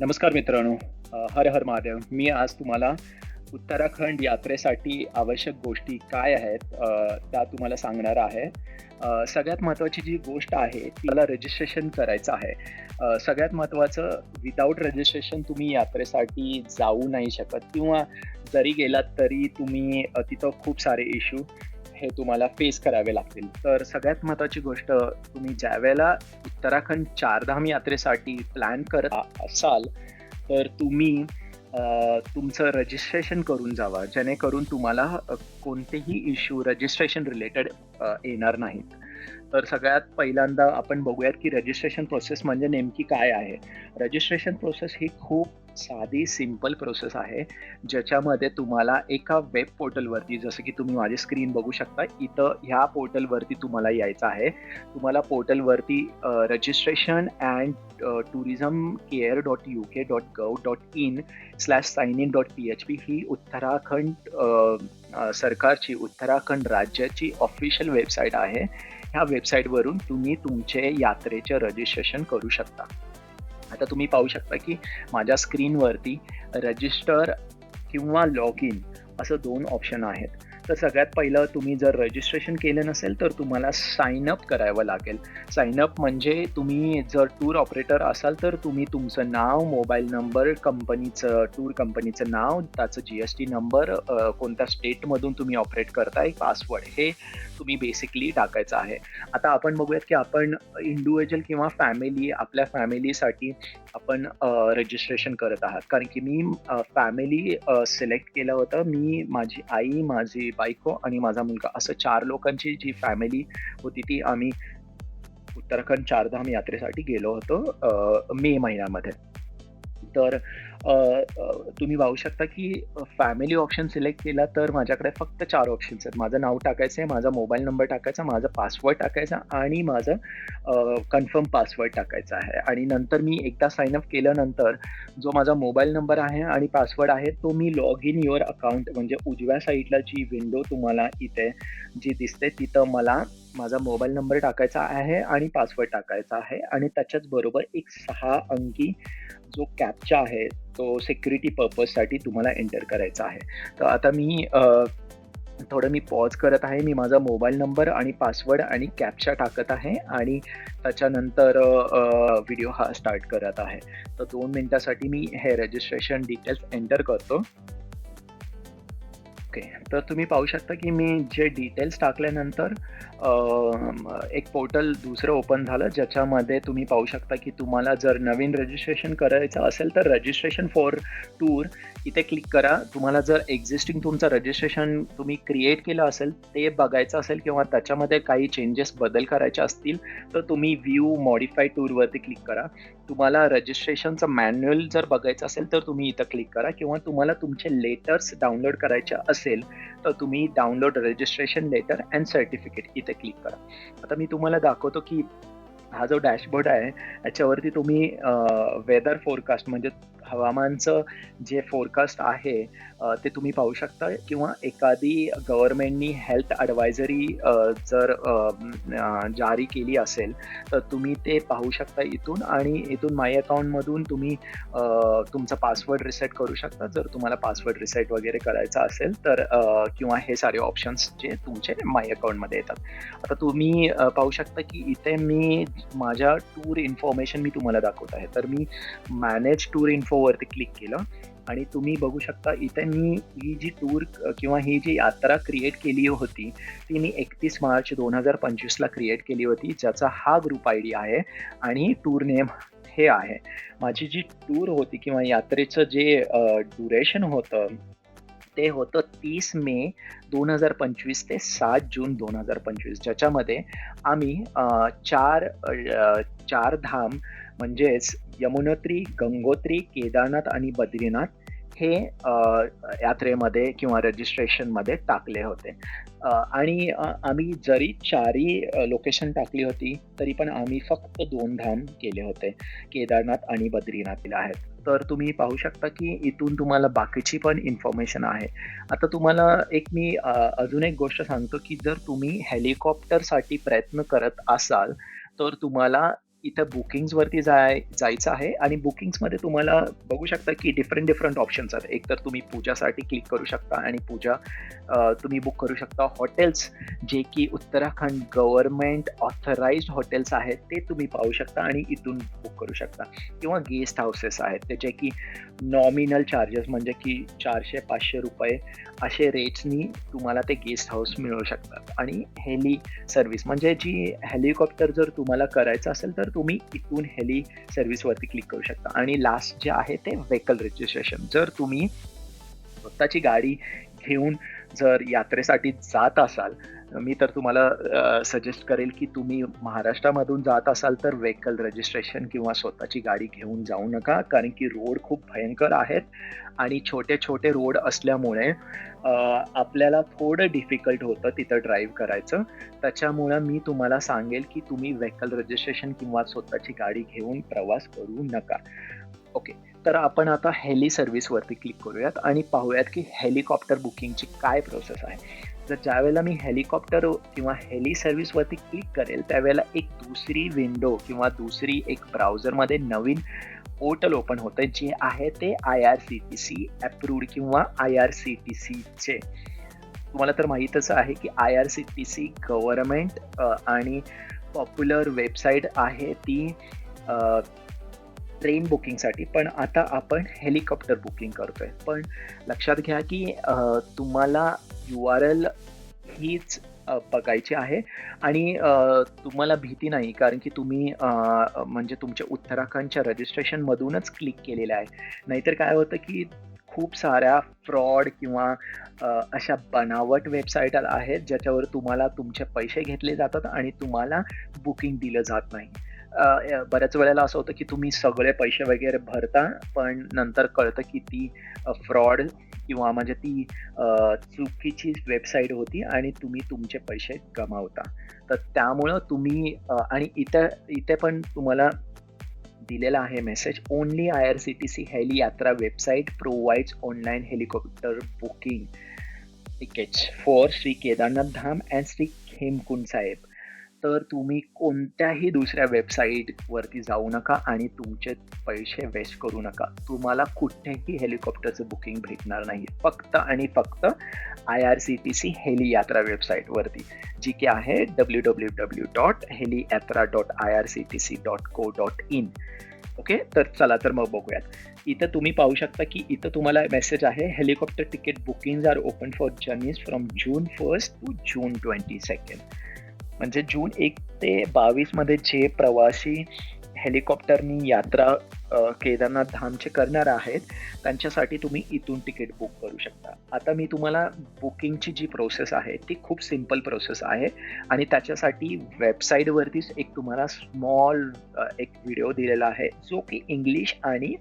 नमस्कार मित्रांनो. हर हर महादेव. मी आज तुम्हाला उत्तराखंड यात्रेसाठी आवश्यक गोष्टी काय आहेत त्या तुम्हाला सांगणार आहे. सगळ्यात महत्त्वाची जी गोष्ट आहे ती मला रजिस्ट्रेशन करायचं आहे. सगळ्यात महत्त्वाचं विदाऊट रजिस्ट्रेशन तुम्ही यात्रेसाठी जाऊ नाही शकत. किंवा जरी गेलात तरी तुम्ही तिथं खूप सारे इश्यू हे तुम्हाला फेस करावे लागतील. तर सगळ्यात महत्त्वाची गोष्ट तुम्ही ज्यावेळेला उत्तराखंड चारधाम यात्रेसाठी प्लॅन करत असाल तर तुम्ही तुमचं रजिस्ट्रेशन करून जावा जेणेकरून तुम्हाला कोणतेही इश्यू रजिस्ट्रेशन रिलेटेड येणार नाहीत. तर सगळ्यात पहिल्यांदा आपण बघूयात की रजिस्ट्रेशन प्रोसेस म्हणजे नेमकी काय आहे. रजिस्ट्रेशन प्रोसेस ही खूप साधी सिंपल प्रोसेस आहे ज्याच्यामध्ये तुम्हाला एका वेब पोर्टलवरती जसं की तुम्ही माझी स्क्रीन बघू शकता इथं ह्या पोर्टलवरती तुम्हाला यायचं आहे. तुम्हाला पोर्टलवरती registration and tourism care dot U K dot gov dot in slash sign in dot P H P ही उत्तराखंड सरकारची उत्तराखंड राज्याची ऑफिशियल वेबसाईट आहे. ह्या वेबसाईटवरून तुम्ही तुमचे यात्रेचे रजिस्ट्रेशन करू शकता. आता तुम्ही पाहू शकता की माझ्या स्क्रीनवरती रजिस्टर किंवा लॉग इन असं दोन ऑप्शन आहेत. तर सगळ्यात पहिलं तुम्ही जर रजिस्ट्रेशन केलं नसेल तर तुम्हाला साइन अप करावं लागेल. साइन अप म्हणजे तुम्ही जर टूर ऑपरेटर असाल तर तुम्ही तुमचं नाव मोबाईल नंबर कंपनीचं टूर कंपनीचं नाव त्याचं जी एस टी नंबर कोणत्या स्टेटमधून तुम्ही ऑपरेट करताय पासवर्ड हे तुम्ही बेसिकली टाकायचं आहे. आता आपण बघूयात की आपण इंडिव्हिज्युअल किंवा फॅमिली आपल्या फॅमिलीसाठी आपण रजिस्ट्रेशन करत आहात. कारण की मी फॅमिली सिलेक्ट केलं होतं. मी माझी आई माझी बायको आणि माझा मुलगा असं चार लोकांची जी फॅमिली होती ती आम्ही उत्तराखंड चारधाम यात्रेसाठी गेलो होतो मे महिन्यामध्ये. तर तुम्ही पाहू शकता की फॅमिली ऑप्शन सिलेक्ट केला तर माझ्याकडे फक्त चार ऑप्शन्स आहेत. माझं नाव टाकायचं आहे माझा मोबाईल नंबर टाकायचा माझा पासवर्ड टाकायचा आणि माझं कन्फर्म पासवर्ड टाकायचा आहे. आणि नंतर मी एकदा साईन अप केल्यानंतर जो माझा मोबाईल नंबर आहे आणि पासवर्ड आहे तो मी लॉग इन युअर अकाउंट म्हणजे उजव्या साईडला जी विंडो तुम्हाला इथे जी दिसते तिथं मला माझा मोबाईल नंबर टाकायचा आहे आणि पासवर्ड टाकायचा आहे. आणि त्याच्याच बरोबर एक सहा अंकी जो कॅपचा आहे तो सिक्युरिटी पर्पजसाठी तुम्हाला एंटर करायचा आहे. तर आता मी थोडं मी पॉज करत आहे. मी माझा मोबाईल नंबर आणि पासवर्ड आणि कॅप्चा टाकत आहे आणि त्याच्यानंतर व्हिडिओ हा स्टार्ट करत आहे. तर दोन मिनटासाठी मी हे रजिस्ट्रेशन डिटेल्स एंटर करतो. ओके. तर तुम्ही पाहू शकता की मी जे डिटेल्स टाकल्यानंतर एक पोर्टल दुसरं ओपन झालं ज्याच्यामध्ये तुम्ही पाहू शकता की तुम्हाला जर नवीन रजिस्ट्रेशन करायचं असेल तर रजिस्ट्रेशन फॉर टूर इथे क्लिक करा. तुम्हाला जर एक्झिस्टिंग तुमचं रजिस्ट्रेशन तुम्ही क्रिएट केलं असेल ते बघायचं असेल किंवा त्याच्यामध्ये काही चेंजेस बदल करायचे असतील तर तुम्ही व्ह्यू मॉडिफाय टूरवरती क्लिक करा. तुम्हाला रजिस्ट्रेशनचं मॅन्युअल जर बघायचं असेल तर तुम्ही इथं क्लिक करा किंवा तुम्हाला तुमचे लेटर्स डाउनलोड करायचे असेल तर तुम्ही download registration letter and certificate इथे क्लिक करा. आता मी तुम्हाला दाखवतो की हा जो डॅशबोर्ड आहे याच्यावरती तुम्ही वेदर फोरकास्ट म्हणजे हवामानचं जे फोरकास्ट आहे ते तुम्ही पाहू शकता. किंवा एखादी गव्हर्नमेंटनी हेल्थ ॲडवायझरी जर जारी केली असेल तर तुम्ही ते पाहू शकता इथून. आणि इथून माय अकाउंटमधून तुम्ही तुमचा पासवर्ड रिसेट करू शकता. जर तुम्हाला पासवर्ड रिसेट वगैरे करायचा असेल तर किंवा हे सारे ऑप्शन्स जे तुमचे माय अकाउंटमध्ये येतात. आता तुम्ही पाहू शकता की इथे मी माझ्या टूर इन्फॉर्मेशन मी तुम्हाला दाखवत आहे. तर मी मॅनेज टूर इन्फोवरती क्लिक केलं. आणि तुम्ही बघू शकता इथे मी ही जी टूर किंवा ही जी यात्रा क्रिएट केली होती ती मी एकतीस मार्च दोन हजार पंचवीसला क्रिएट केली होती ज्याचा हा ग्रुप आय डी आहे आणि टूर नेम हे आहे. माझी जी टूर होती किंवा यात्रेचं जे ड्युरेशन होतं ते होतं तीस मे दोन हजार पंचवीस ते सात जून दोन हजार पंचवीस. ज्याच्यामध्ये आम्ही चार चार धाम म्हणजेच यमुनोत्री गंगोत्री केदारनाथ आणि बद्रीनाथ हे यात्रेमध्ये किंवा रजिस्ट्रेशनमध्ये टाकले होते. आणि आम्ही जरी चारही लोकेशन टाकली होती तरी पण आम्ही फक्त दोन धाम केले होते. केदारनाथ आणि बद्रीनाथ आहेत. तर तुम्ही पाहू शकता की इथून तुम्हाला बाकीची पण इन्फॉर्मेशन आहे. आता तुम्हाला एक मी अजून एक गोष्ट सांगतो की जर तुम्ही हेलिकॉप्टरसाठी प्रयत्न करत असाल तर तुम्हाला इथं बुकिंग्सवरती जाय जायचं आहे आणि बुकिंग्समध्ये तुम्हाला बघू शकता की डिफरंट डिफरंट ऑप्शन्स आहेत. एक तर तुम्ही पूजासाठी क्लिक करू शकता आणि पूजा तुम्ही बुक करू शकता हॉटेल्स जे की उत्तराखंड गव्हर्नमेंट ऑथराइज्ड हॉटेल्स आहेत ते तुम्ही पाहू शकता आणि इथून बुक करू शकता. किंवा गेस्ट हाऊसेस आहेत त्याचे की नॉमिनल चार्जेस म्हणजे की चारशे पाचशे रुपये असे रेट्सनी तुम्हाला ते गेस्ट हाऊस मिळू शकतात. आणि हेली सर्व्हिस म्हणजे जी हेलिकॉप्टर जर तुम्हाला करायचं असेल तर तुम्ही इथून हेली सर्व्हिसवरती क्लिक करू शकता. आणि लास्ट जे आहे ते व्हेकल रजिस्ट्रेशन जर तुम्ही स्वतःची गाडी घेऊन जर यात्रेसाठी जात असाल मी तर तुम्हाला सजेस्ट करेल की तुम्ही महाराष्ट्रामधून जात असाल तर व्हेकल रजिस्ट्रेशन किंवा स्वतःची गाडी घेऊन जाऊ नका. कारण की रोड खूप भयंकर आहेत आणि छोटे छोटे रोड असल्यामुळे आपल्याला थोडं डिफिकल्ट होतं तिथं ड्राईव्ह करायचं. त्याच्यामुळं मी तुम्हाला सांगेल की तुम्ही व्हेकल रजिस्ट्रेशन किंवा स्वतःची गाडी घेऊन प्रवास करू नका. ओके तर आपण आता हेली सर्व्हिसवरती क्लिक करूयात आणि पाहूयात की हेलिकॉप्टर बुकिंगची काय प्रोसेस आहे. जर ज्यावेळेला मी हेलिकॉप्टर किंवा हेली सर्व्हिसवरती क्लिक करेल त्यावेळेला एक दुसरी विंडो किंवा दुसरी एक ब्राउझरमध्ये नवीन पोर्टल ओपन होतं जे आहे ते I R C T C approved किंवा आय आर सी टी सीचे तुम्हाला तर माहीतच आहे की I R C T C government आणि पॉप्युलर वेबसाईट आहे ती ट्रेन बुकिंगसाठी पण आता आपण हेलिकॉप्टर बुकिंग करतोय. पण लक्षात घ्या की तुम्हाला यू आर एल हीच बघायची आहे आणि तुम्हाला भीती नाही कारण की तुम्ही म्हणजे तुमच्या उत्तराखंडच्या रजिस्ट्रेशनमधूनच क्लिक केलेलं आहे. नाहीतर काय होतं की खूप साऱ्या फ्रॉड किंवा अशा बनावट वेबसाईट आहेत ज्याच्यावर तुम्हाला तुमचे पैसे घेतले जातात आणि तुम्हाला बुकिंग दिलं जात नाही. बऱ्याच वेळेला असं होतं की तुम्ही सगळे पैसे वगैरे भरता पण नंतर कळतं की ती फ्रॉड किंवा म्हणजे ती चुकीची वेबसाईट होती आणि तुम्ही तुमचे पैसे गमावता. तर त्यामुळं तुम्ही आणि इथं इथे पण तुम्हाला दिलेला आहे message only I R C T C heli Yatra website provides online helicopter booking tickets for Shri Kedarnath Dham and Shri Hemkund Sahib. तर तुम्ही कोणत्याही दुसऱ्या वेबसाईट वरती जाऊ नका आणि तुमचे पैसे वेस्ट करू नका. तुम्हाला कुठेही हेलिकॉप्टरचं बुकिंग भेटणार नाही फक्त आणि फक्त I R C T C heli Yatra वेबसाईटवरती जी की आहे W W W dot heli Yatra dot I R C T C dot co dot in okay तर चला तर मग बघूयात. इथं तुम्ही पाहू शकता की इथं तुम्हाला मेसेज आहे helicopter ticket booking are open for journeys from June first to June twenty second म्हणजे जून एक ते बावीसमध्ये जे प्रवासी हेलिकॉप्टरनी यात्रा केदारनाथ धामचे करणार आहेत त्यांच्यासाठी तुम्ही इथून तिकीट बुक करू शकता. आता मी तुम्हाला बुकिंगची जी प्रोसेस आहे ती खूप सिंपल प्रोसेस आहे आणि त्याच्यासाठी वेबसाईटवरतीच एक तुम्हाला स्मॉल एक व्हिडिओ दिलेला आहे जो की इंग्लिश आणि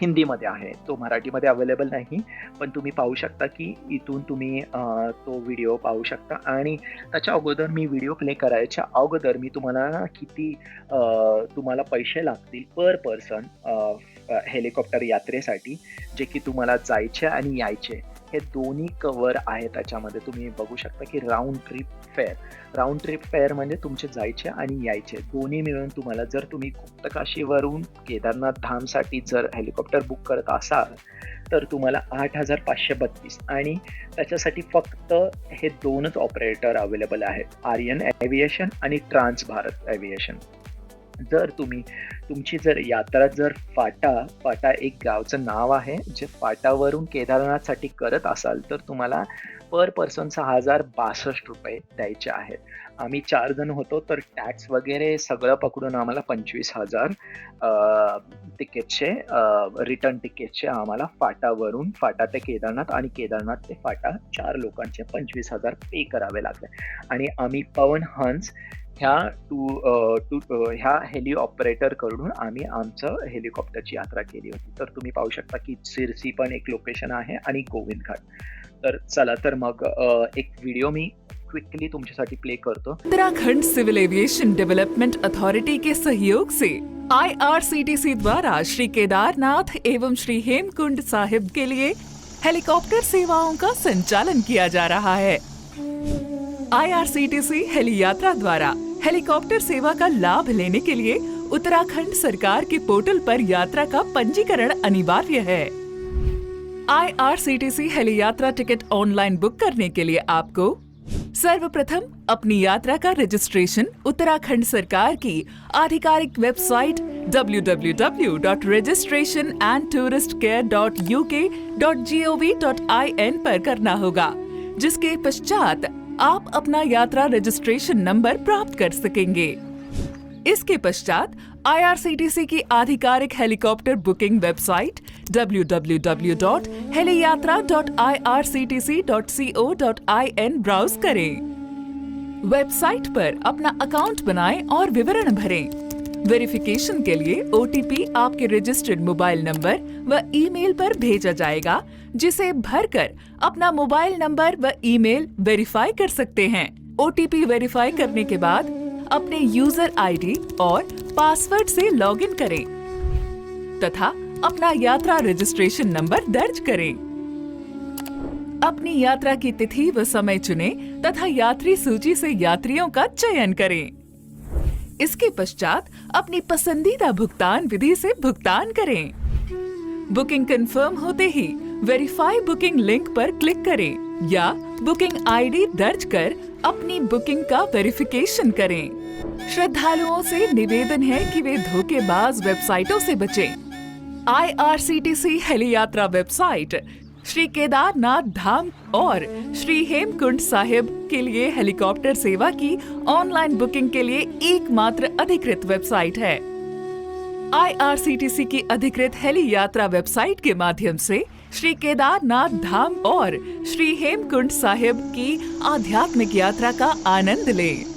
हिंदीमध्ये आहे. तो मराठीमध्ये अवेलेबल नाही. पण तुम्ही पाहू शकता की इथून तुम्ही तो व्हिडिओ पाहू शकता. आणि त्याच्या अगोदर मी व्हिडिओ प्ले करायच्या अगोदर मी तुम्हाला किती तुम्हाला पैसे लागतील पर पर्सन हेलिकॉप्टर यात्रेसाठी जे की तुम्हाला जायचे आणि यायचे. हे दोन्ही कवर आहे त्याच्यामध्ये. तुम्ही बघू शकता की round trip fare round trip fare म्हणजे तुमचे जायचे आणि यायचे. दोन्ही मिळून तुम्हाला जर तुम्ही गुप्तकाशीवरून केदारनाथ धामसाठी जर हेलिकॉप्टर बुक करत असाल तर तुम्हाला आठ हजार पाचशे बत्तीस. आणि त्याच्यासाठी फक्त हे दोनच ऑपरेटर अवेलेबल आहेत. आर्यन एव्हिएशन आणि ट्रान्स भारत एव्हिएशन जर तुम्ही तुमची जर यात्रा जर फाटा फाटा एक गावचं नाव आहे जे फाटावरून केदारनाथसाठी करत असाल तर तुम्हाला पर पर्सन सहा हजार बासष्ट रुपये द्यायचे आहेत. आम्ही चार जण होतो तर टॅक्स वगैरे सगळं पकडून आम्हाला पंचवीस हजार तिकीटचे रिटर्न तिकीटचे आम्हाला फाटावरून फाटा ते केदारनाथ आणि केदारनाथ ते फाटा चार लोकांचे पंचवीस हजार पे करावे लागले. आणि आम्ही पवन हंस ह्या टू टू ह्या हेली ऑपरेटरकडून आम्ही आमचं हेलिकॉप्टरची यात्रा केली होती. तर तुम्ही पाहू शकता की सिरसी पण एक लोकेशन आहे आणि गोविंद घाट. तर चला तर मग एक व्हिडिओ मी क्विकली तुमच्यासाठी प्ले करतो. Uttarakhand civil aviation development authority के सहयोग से आईआरसीटीसी द्वारा श्री केदारनाथ एवं श्री हेमकुंड साहिब के लिए हेलीकॉप्टर सेवाओं का संचालन किया जा रहा है। आईआरसीटीसी हेली यात्रा द्वारा हेलीकॉप्टर सेवा का लाभ लेने के लिए उत्तराखंड सरकार के पोर्टल पर यात्रा का पंजीकरण अनिवार्य है। IRCTC heli Yatra ticket online book करने के लिए आपको सर्वप्रथम अपनी यात्रा का रजिस्ट्रेशन उत्तराखंड सरकार की आधिकारिक वेबसाइट www.registrationandtouristcare.uk.gov.in पर करना होगा, जिसके पश्चात आप अपना यात्रा रजिस्ट्रेशन नंबर प्राप्त कर सकेंगे। इसके पश्चात आईआरसीटीसी की आधिकारिक helicopter booking website www.heliyatra.irctc.co.in browse करें। वेबसाइट पर अपना अकाउंट बनाएँ और विवरण भरें। वेरिफिकेशन के लिए ओटीपी आपके रजिस्टर्ड मोबाइल नंबर व ईमेल पर भेजा जाएगा। जिसे भरकर अपना मोबाइल नंबर व ईमेल वेरीफाई कर सकते हैं। ओटीपी वेरीफाई करने के बाद अपने यूज़र आईडी और पासवर्ड से लॉगिन करें तथा अपना यात्रा रजिस्ट्रेशन नंबर दर्ज करें। अपनी यात्रा की तिथि व समय चुनें तथा यात्री सूची से यात्रियों का चयन करें। इसके पश्चात अपनी पसंदीदा भुगतान विधि से भुगतान करें। बुकिंग कंफर्म होते ही वेरीफाई बुकिंग लिंक पर क्लिक करें या बुकिंग आईडी दर्ज कर अपनी बुकिंग का वेरिफिकेशन करें श्रद्धालुओं से निवेदन है कि वे धोखेबाज वेबसाइटों से बचें। IRCTC heli Yatra website Shri Kedarnath Dham और श्री हेमकुंड साहिब के लिए हेलीकॉप्टर सेवा की ऑनलाइन बुकिंग के लिए एकमात्र अधिकृत वेबसाइट है आईआरसीटीसी की अधिकृत हेली यात्रा वेबसाइट के माध्यम से श्री केदारनाथ धाम और श्री हेमकुंड साहिब की आध्यात्मिक यात्रा का आनंद लें।